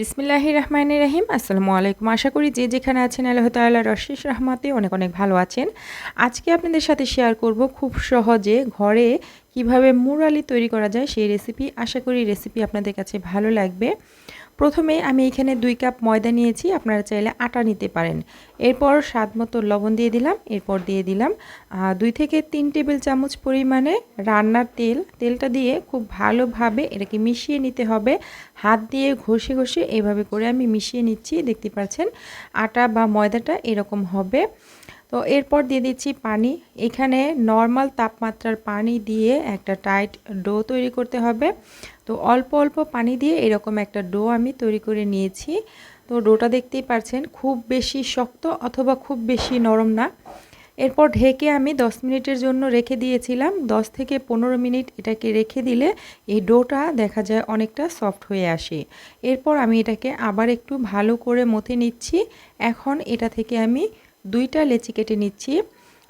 বিসমিল্লাহ রহমান রহিম। আসসালামু আলাইকুম। আশা করি যে যেখানে আছেন আল্লাহ তাল্লাহ রশিস রহমাতে অনেক অনেক ভালো আছেন। আজকে আপনাদের সাথে শেয়ার করব খুব সহজে ঘরে কীভাবে মুরালি তৈরি করা যায় সেই রেসিপি আশা করি রেসিপি আপনাদের কাছে ভালো লাগবে। প্রথমে আমি এখানে দুই কাপ ময়দা নিয়েছি, আপনারা চাইলে আটা নিতে পারেন। এরপর স্বাদ মতো লবণ দিয়ে দিলাম, এরপর দিয়ে দিলাম দুই থেকে তিন টেবিল চামচ পরিমাণে রান্নার তেল। তেলটা দিয়ে খুব ভালোভাবে এটাকে মিশিয়ে নিতে হবে। হাত দিয়ে ঘষে ঘষে এভাবে করে আমি মিশিয়ে নিচ্ছি, দেখতে পাচ্ছেন? আটা বা ময়দাটা এরকম হবে। তো এরপর দিয়ে দিচ্ছি পানি। এখানে নর্মাল তাপমাত্রার পানি দিয়ে একটা টাইট ডো তৈরি করতে হবে। তো অল্প অল্প পানি দিয়ে এরকম একটা ডো আমি তৈরি করে নিয়েছি। তো ডোটা দেখতেই পারছেন, খুব বেশি শক্ত অথবা খুব বেশি নরম না। এরপর ঢেকে আমি 10 মিনিটের জন্য রেখে দিয়েছিলাম। 10 থেকে পনেরো মিনিট এটাকে রেখে দিলে এই ডোটা দেখা যায় অনেকটা সফট হয়ে আসে। এরপর আমি এটাকে আবার একটু ভালো করে মথে নিচ্ছি। এখন এটা থেকে আমি দুইটা লেচি কেটে নিচ্ছি।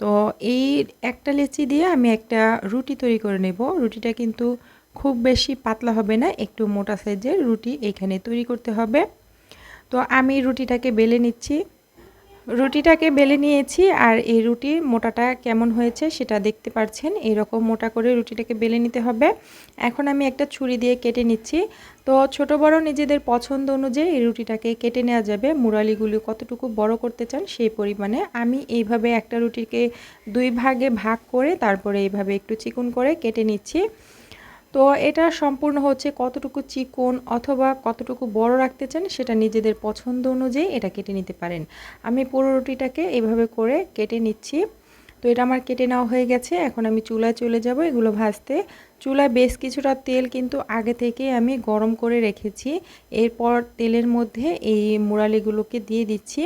তো এই একটা লেচি দিয়ে আমি একটা রুটি তৈরি করে নেব। রুটিটা কিন্তু খুব বেশি পাতলা হবে না, একটু মোটা সাইজের রুটি এখানে তৈরি করতে হবে। তো আমি রুটিটাকে বেলে নিচ্ছি। রুটিটাকে বেলে নিয়েছি আর এই রুটির মোটাটা কেমন হয়েছে সেটা দেখতে পাচ্ছেন এরকম মোটা করে রুটিটাকে বেলে নিতে হবে। এখন আমি একটা ছুরি দিয়ে কেটে নিচ্ছি। তো ছোট বড় নিজেদের পছন্দ অনুযায়ী এই রুটিটাকে কেটে নেওয়া যাবে। মুরালিগুলি কতটুকু বড় করতে চান সেই পরিমাণে আমি এইভাবে একটা রুটিকে দুই ভাগে ভাগ করে তারপরে এইভাবে একটু চিকুন করে কেটে নিচ্ছি। তো এটা সম্পূর্ণ হচ্ছে কতটুকু চিকন অথবা কতটুকু বড় রাখতে চান সেটা নিজেদের পছন্দ অনুযায়ী এটা কেটে নিতে পারেন। আমি পুরো রুটিটাকে এভাবে করে কেটে নিচ্ছি। তো এটা আমার কেটে নেওয়া হয়ে গেছে। এখন আমি চুলায় চলে যাব। এগুলো ভাজতে চুলায় বেশ কিছুটা তেল কিন্তু আগে থেকে আমি গরম করে রেখেছি। এরপর তেলের মধ্যে এই মুরালিগুলোকে দিয়ে দিচ্ছি।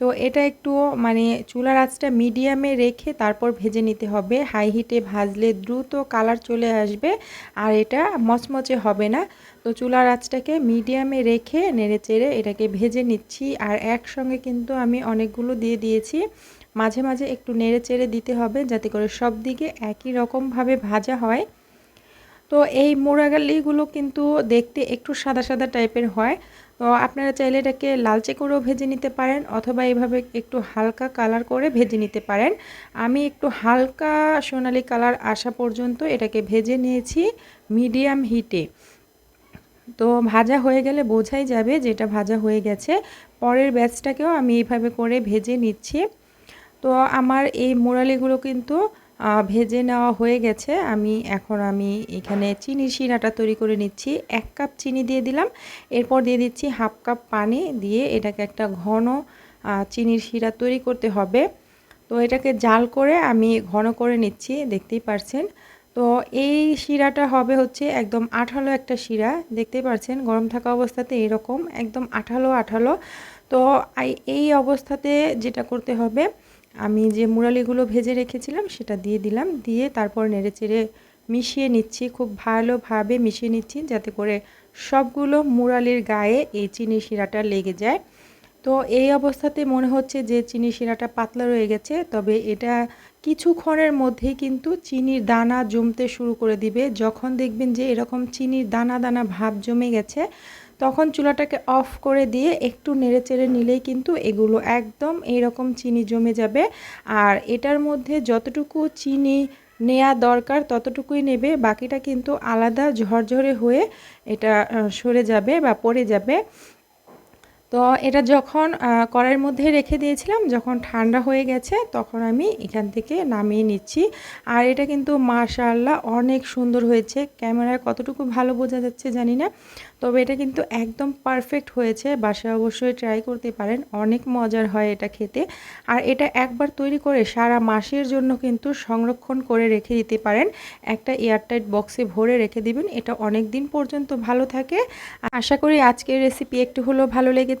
তো এটা একটু মানে চুলার আঁচটা মিডিয়ামে রেখে তারপর ভেজে নিতে হবে। হাই হিটে ভাজলে দ্রুত কালার চলে আসবে আর এটা মচমচে হবে না। তো চুলার আঁচটাকে মিডিয়ামে রেখে নেড়ে চেড়ে এটাকে ভেজে নিচ্ছি আর একসঙ্গে কিন্তু আমি অনেকগুলো দিয়ে দিয়েছি। মাঝে মাঝে একটু নেড়ে চেড়ে দিতে হবে যাতে করে সব দিকে একই রকমভাবে ভাজা হয়। তো এই মোরাগালিগুলো কিন্তু দেখতে একটু সাদা সাদা টাইপের হয়। তো আপনারা চাইলে এটাকে লালচে করেও ভেজে নিতে পারেন অথবা এইভাবে একটু হালকা কালার করে ভেজে নিতে পারেন। আমি একটু হালকা সোনালি কালার আসা পর্যন্ত এটাকে ভেজে নিয়েছি মিডিয়াম হিটে। তো ভাজা হয়ে গেলে বোঝাই যাবে যেটা ভাজা হয়ে গেছে। পরের ব্যাচটাকেও আমি এইভাবে করে ভেজে নিচ্ছি। তো আমার এই মোরালিগুলো কিন্তু ভেজে নেওয়া হয়ে গেছে। আমি এখন আমি এখানে চিনির শিরাটা তৈরি করে নিচ্ছি। এক কাপ চিনি দিয়ে দিলাম। এরপর দিয়ে দিচ্ছি হাফ কাপ পানি দিয়ে এটাকে একটা ঘন চিনির শিরা তৈরি করতে হবে। তো এটাকে জাল করে আমি ঘন করে নিচ্ছি, দেখতেই পারছেন। তো এই শিরাটা হবে হচ্ছে একদম আঠালো একটা শিরা। দেখতেই পারছেন, গরম থাকা অবস্থাতে এরকম একদম আঠালো আঠালো। তো এই অবস্থাতে যেটা করতে হবে আমি যে মুরালিগুলো ভেজে রেখেছিলাম, সেটা দিয়ে দিলাম। দিয়ে তারপর নেড়ে চেড়ে মিশিয়ে নিচ্ছি, খুব ভালোভাবে মিশিয়ে নিচ্ছি যাতে করে সবগুলো মুরালির গায়ে এই চিনি শিরাটা লেগে যায়। তো এই অবস্থাতে মনে হচ্ছে যে চিনি শিরাটা পাতলা রয়ে গেছে, তবে এটা কিছুক্ষণের মধ্যেই কিন্তু চিনির দানা জমতে শুরু করে দিবে। যখন দেখবেন যে এরকম চিনির দানা দানা ভাব জমে গেছে তখন চুলাটাকে অফ করে দিয়ে একটু নেড়ে চেড়ে নিলেই কিন্তু এগুলো একদম এইরকম চিনি জমে যাবে। আর এটার মধ্যে যতটুকু চিনি নেয়া দরকার ততটুকুই নেবে, বাকিটা কিন্তু আলাদা ঝরঝরে হয়ে এটা সরে যাবে বা পড়ে যাবে। তো এটা যখন কড়াইয়ের মধ্যে রেখে দিয়েছিলাম, যখন ঠান্ডা হয়ে গেছে, তখন আমি এখান থেকে নামিয়ে নিচ্ছি। আর এটা কিন্তু মাশাল্লাহ অনেক সুন্দর হয়েছে। ক্যামেরায় কতটুকু ভালো বোঝা যাচ্ছে জানি না। তবে এটা কিন্তু একদম পারফেক্ট হয়েছে। বাসায় অবশ্যই ট্রাই করতে পারেন। অনেক মজার হয় এটা খেতে। আর এটা একবার তৈরি করে সারা মাসের জন্য কিন্তু সংরক্ষণ করে রেখে দিতে পারেন। একটা এয়ারটাইট বক্সে ভরে রেখে দিবেন। এটা অনেক দিন পর্যন্ত ভালো থাকে। আশা করি আজকের রেসিপি একটু হলেও ভালো লেগেছে।